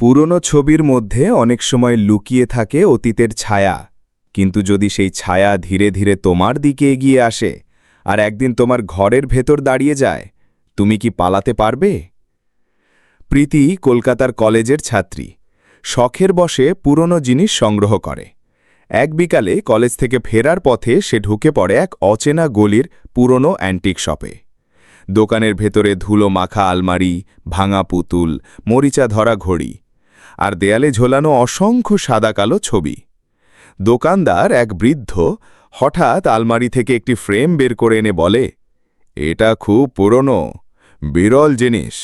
পুরনো ছবির মধ্যে অনেক সময় লুকিয়ে থাকে অতীতের ছায়া। কিন্তু যদি সেই ছায়া ধীরে ধীরে তোমার দিকে এগিয়ে আসে আর একদিন তোমার ঘরের ভেতর দাঁড়িয়ে যায়, তুমি কি পালাতে পারবে? প্রীতি কলকাতার কলেজের ছাত্রী। শখের বসে পুরনো জিনিস সংগ্রহ করে। এক বিকালে কলেজ থেকে ফেরার পথে সে ঢুকে পড়ে এক অচেনা গলির পুরনো অ্যান্টিক শপে। দোকানের ভেতরে ধুলো মাখা আলমারি, ভাঙা পুতুল, মরিচা ধরা ঘড়ি আর দেয়ালে ঝোলানো অসংখ্য সাদাকালো ছবি। দোকানদার এক বৃদ্ধ হঠাৎ আলমারি থেকে একটি ফ্রেম বের করে এনে বলে, এটা খুব পুরনো, বিরল জিনিস,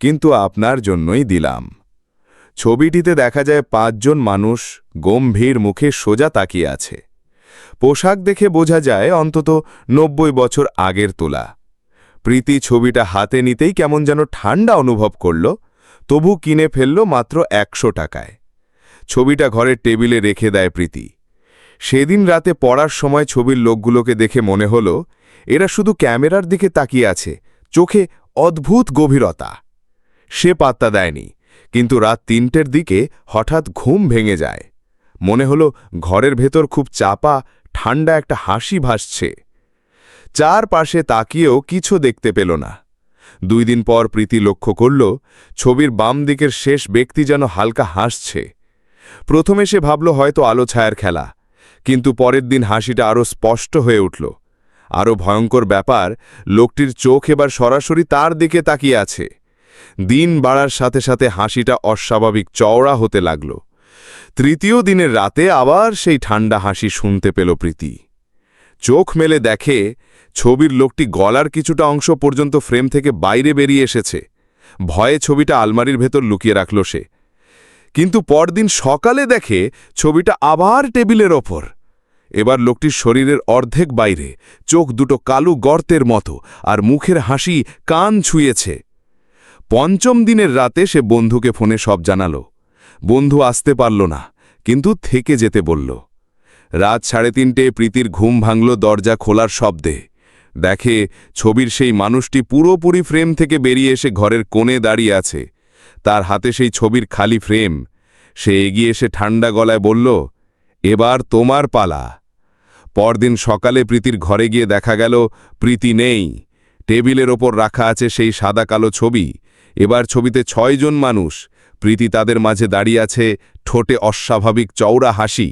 কিন্তু আপনার জন্যই দিলাম। ছবিটিতে দেখা যায় পাঁচজন মানুষ গম্ভীর মুখে সোজা তাকিয়ে আছে। পোশাক দেখে বোঝা যায় অন্তত নব্বই বছর আগের তোলা। প্রীতি ছবিটা হাতে নিতেই কেমন যেন ঠান্ডা অনুভব করল। তবু কিনে ফেলল মাত্র একশো টাকায়। ছবিটা ঘরের টেবিলে রেখে দেয় প্রীতি। সেদিন রাতে পড়ার সময় ছবির লোকগুলোকে দেখে মনে হল, এরা শুধু ক্যামেরার দিকে তাকিয়ে আছে, চোখে অদ্ভুত গভীরতা। সে পাত্তা দেয়নি, কিন্তু রাত তিনটের দিকে হঠাৎ ঘুম ভেঙে যায়। মনে হলো ঘরের ভেতর খুব চাপা, ঠান্ডা একটা হাসি ভাসছে। চারপাশে তাকিয়েও কিছু দেখতে পেল না। দুই দিন পর প্রীতি লক্ষ্য করল, ছবির বাম দিকের শেষ ব্যক্তি যেন হালকা হাসছে। প্রথমে সে ভাবল হয়তো আলো ছায়ার খেলা, কিন্তু পরের দিন হাসিটা আরও স্পষ্ট হয়ে উঠল। আরও ভয়ঙ্কর ব্যাপার, লোকটির চোখ এবার সরাসরি তার দিকে তাকিয়ে আছে। দিন বাড়ার সাথে সাথে হাসিটা অস্বাভাবিক চওড়া হতে লাগল। তৃতীয় দিনের রাতে আবার সেই ঠান্ডা হাসি শুনতে পেল প্রীতি। চোখ মেলে দেখে ছবির লোকটি গলার কিছুটা অংশ পর্যন্ত ফ্রেম থেকে বাইরে বেরিয়ে এসেছে। ভয়ে ছবিটা আলমারির ভেতর লুকিয়ে রাখল সে। কিন্তু পরদিন সকালে দেখে ছবিটা আবার টেবিলের ওপর। এবার লোকটির শরীরের অর্ধেক বাইরে, চোখ দুটো কালু গর্তের মতো আর মুখের হাসি কান ছুঁয়েছে। পঞ্চম দিনের রাতে সে বন্ধুকে ফোনে সব জানাল। বন্ধু আসতে পারল না, কিন্তু থেকে যেতে বলল। রাত সাড়ে তিনটে প্রীতির ঘুম ভাঙল দরজা খোলার শব্দে। দেখে ছবির সেই মানুষটি পুরোপুরি ফ্রেম থেকে বেরিয়ে এসে ঘরের কোণে দাঁড়িয়ে আছে। তার হাতে সেই ছবির খালি ফ্রেম। সে এগিয়ে এসে ঠান্ডা গলায় বলল, এবার তোমার পালা। পরদিন সকালে প্রীতির ঘরে গিয়ে দেখা গেল, প্রীতি নেই। টেবিলের ওপর রাখা আছে সেই সাদা কালো ছবি। এবার ছবিতে ছয়জন মানুষ। প্রীতি তাদের মাঝে দাঁড়িয়ে আছে ঠোঁটে অস্বাভাবিক চওড়া হাসি।